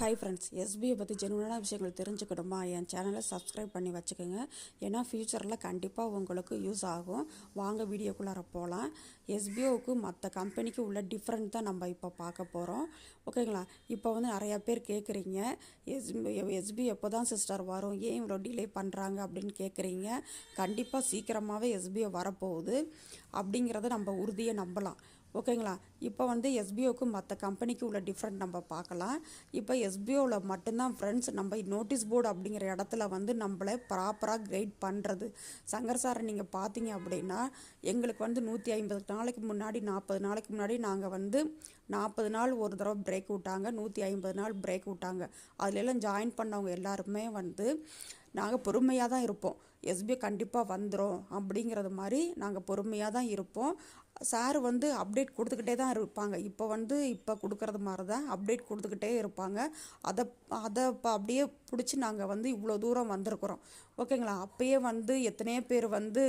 Hi friends SBI பற்றி ஜென்வனான விஷயங்கள் தெரிஞ்சுக்கணுமா? என் சேனலை சப்ஸ்கிரைப் பண்ணி வச்சுக்கோங்க. ஏன்னா ஃப்யூச்சரில் கண்டிப்பாக உங்களுக்கு யூஸ் ஆகும். வாங்க வீடியோக்குள்ளார போகலாம் எஸ்பிஓவுக்கு மற்ற கம்பெனிக்கு உள்ள டிஃப்ரெண்ட் தான் நம்ம இப்போ பார்க்க போகிறோம் ஓகேங்களா இப்போ வந்து நிறையா பேர் கேட்குறீங்க எஸ்பி எஸ்பி எப்போ தான் சிஸ்டர் வரும்? ஏன் இவ்வளோ டிலே பண்ணுறாங்க அப்படின்னு கேட்குறீங்க கண்டிப்பாக சீக்கிரமாகவே எஸ்பிஓ வரப்போகுது. அப்படிங்கிறத நம்ம உறுதியை நம்பலாம். ஓகேங்களா? இப்போ வந்து எஸ்பிஓக்கு மற்ற கம்பெனிக்கு உள்ள டிஃப்ரெண்ட் நம்ம பார்க்கலாம். இப்போ எஸ்பிஓவில் மட்டும்தான் ஃப்ரெண்ட்ஸ் நம்ம நோட்டீஸ் போர்டு அப்படிங்கிற இடத்துல வந்து நம்மளை ப்ராப்பராக கைட் பண்ணுறது சங்கர் சாரை நீங்கள் பார்த்தீங்க அப்படின்னா எங்களுக்கு வந்து நூற்றி ஐம்பது நாளைக்கு முன்னாடி நாற்பது நாளைக்கு முன்னாடி நாங்கள் வந்து நாற்பது நாள் ஒரு தடவை பிரேக் விட்டாங்க. நூற்றி ஐம்பது நாள் பிரேக் விட்டாங்க. அதுலெல்லாம் ஜாயின் பண்ணவங்க எல்லாருமே வந்து நாங்கள் பொறுமையாக தான் இருப்போம். எஸ்பிஐ கண்டிப்பாக வந்துடும் அப்படிங்கிறது மாதிரி நாங்கள் பொறுமையாக தான் இருப்போம். சார் வந்து அப்டேட் கொடுத்துக்கிட்டே தான் இருப்பாங்க. இப்போ வந்து இப்போ கொடுக்குறது மாதிரி தான் அப்டேட் கொடுத்துக்கிட்டே இருப்பாங்க. அதை அதை இப்போ அப்படியே பிடிச்சி நாங்கள் வந்து இவ்வளோ தூரம் வந்திருக்குறோம். ஓகேங்களா? அப்போயே வந்து எத்தனையோ பேர் வந்து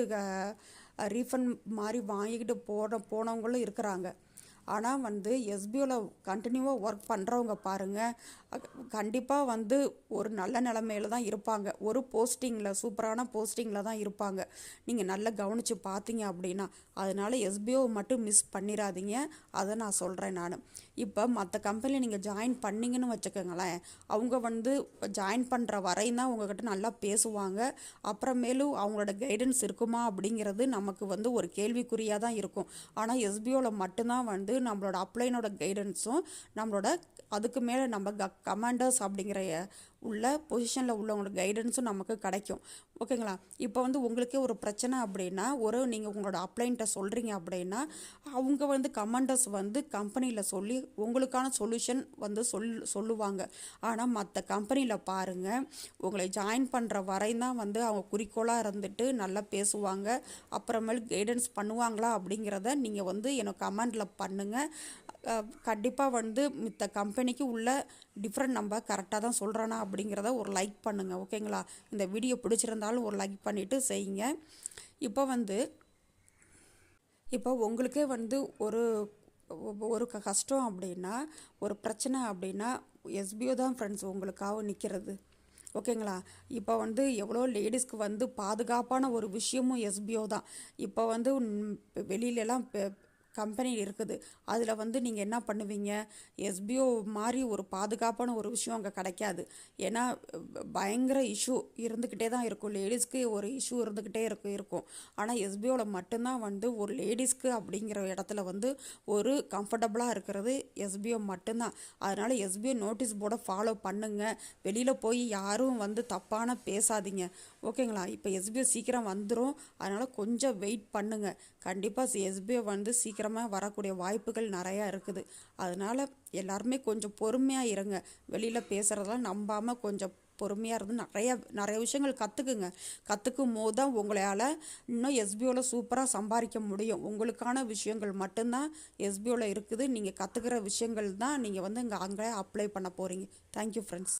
ரீஃபண்ட் மாதிரி வாங்கிக்கிட்டு போன போனவங்களும் இருக்கிறாங்க. ஆனால் வந்து எஸ்பிஓவில் கண்டினியூவாக ஒர்க் பண்ணுறவங்க பாருங்கள் கண்டிப்பாக வந்து ஒரு நல்ல நிலமையில தான் இருப்பாங்க. ஒரு போஸ்டிங்கில் சூப்பரான போஸ்டிங்கில் தான் இருப்பாங்க. நீங்கள் நல்லா கவனித்து பார்த்தீங்க அப்படின்னா அதனால் எஸ்பிஓ மட்டும் மிஸ் பண்ணிடாதீங்க அதை நான் சொல்கிறேன் நான். இப்போ மற்ற கம்பெனியில் நீங்கள் ஜாயின் பண்ணிங்கன்னு வச்சுக்கோங்களேன் அவங்க வந்து ஜாயின் பண்ணுற வரையும் தான் உங்ககிட்ட நல்லா பேசுவாங்க. அப்புறமேலும் அவங்களோட கைடன்ஸ் இருக்குமா அப்படிங்கிறது நமக்கு வந்து ஒரு கேள்விக்குறியாக தான் இருக்கும். ஆனால் எஸ்பிஓவில் மட்டும்தான் வந்து நம்மளோட அப்ளைனோட கைடன்ஸும் நம்மளோட அதுக்கு மேலே நம்ம க கமாண்டர்ஸ் அப்படிங்கிற உள்ள பொசிஷனில் உள்ளவங்களோட கைடன்ஸும் நமக்கு கிடைக்கும். ஓகேங்களா இப்போ வந்து உங்களுக்கே ஒரு பிரச்சனை அப்படின்னா ஒரு நீங்கள் உங்களோட அப்ளைன்ட்ட சொல்கிறீங்க அப்படின்னா அவங்க வந்து கமாண்டர்ஸ் வந்து கம்பெனியில் சொல்லி உங்களுக்கான சொல்யூஷன் வந்து சொல் சொல்லுவாங்க. ஆனால் மற்ற கம்பெனியில் பாருங்கள் உங்களை ஜாயின் பண்ணுற வரையும் தான் வந்து அவங்க குறிக்கோளாக இருந்துட்டு நல்லா பேசுவாங்க. அப்புறமேல் கைடன்ஸ் பண்ணுவாங்களா அப்படிங்கிறத நீங்கள் வந்து எனக்கு கமெண்டில் பண்ணுங்கள் கண்டிப்பாக வந்து மித்த கம்பெனிக்கு உள்ள டிஃப்ரெண்ட் நம்ம கரெக்டாக தான் சொல்கிறேன்னா அப்படிங்கிறத ஒரு லைக் பண்ணுங்கள் ஓகேங்களா இந்த வீடியோ பிடிச்சிருந்தாலும் ஒரு லைக் பண்ணிவிட்டு செய்யுங்க. இப்போ வந்து இப்போ உங்களுக்கே வந்து ஒரு ஒரு கஷ்டம் அப்படின்னா ஒரு பிரச்சனை அப்படின்னா எஸ்பிஓ தான் ஃப்ரெண்ட்ஸ் உங்களுக்காக நிற்கிறது ஓகேங்களா இப்போ வந்து எவ்வளோ லேடிஸ்க்கு வந்து பாதுகாப்பான ஒரு விஷயமும் எஸ்பிஓ தான். இப்போ வந்து வெளியிலலாம் கம்பெனி இருக்குது. அதில் வந்து நீங்கள் என்ன பண்ணுவீங்க? எஸ்பிஓ மாதிரி ஒரு பாதுகாப்பான ஒரு விஷயம் அங்கே கிடைக்காது. ஏன்னா பயங்கர இஷ்யூ இருந்துக்கிட்டே தான் இருக்கும். லேடிஸ்க்கு ஒரு இஷ்யூ இருந்துக்கிட்டே இருக்கும். இருக்கும் ஆனால் எஸ்பிஓவில் மட்டும்தான் வந்து ஒரு லேடிஸ்க்கு அப்படிங்கிற இடத்துல வந்து ஒரு கம்ஃபர்டபுளாக இருக்கிறது எஸ்பிஓ மட்டும்தான். அதனால் எஸ்பிஓ நோட்டீஸ் போர்டை ஃபாலோ பண்ணுங்கள் வெளியில் போய் யாரும் வந்து தப்பான பேசாதீங்க. ஓகேங்களா? இப்போ எஸ்பிஓ சீக்கிரம் வந்துடும் அதனால் கொஞ்சம் வெயிட் பண்ணுங்கள் கண்டிப்பாக எஸ்பிஓ வந்து சீக்கிரம் சீக்கிரமாக வரக்கூடிய வாய்ப்புகள் நிறையா இருக்குது. அதனால் எல்லாருமே கொஞ்சம் பொறுமையாக இருங்க. வெளியில் பேசுகிறதெல்லாம் நம்பாமல் கொஞ்சம் பொறுமையாக இருந்து நிறைய நிறைய விஷயங்கள் கற்றுக்குங்க கற்றுக்கும் போது தான் உங்களால் இன்னும் எஸ்பிஓவில் சூப்பராக சம்பாதிக்க முடியும். உங்களுக்கான விஷயங்கள் மட்டும்தான் எஸ்பிஓவில் இருக்குது. நீங்கள் கற்றுக்கிற விஷயங்கள் தான் நீங்கள் வந்து இங்கே அங்கே அப்ளை பண்ண போகிறீங்க தேங்க்யூ ஃப்ரெண்ட்ஸ்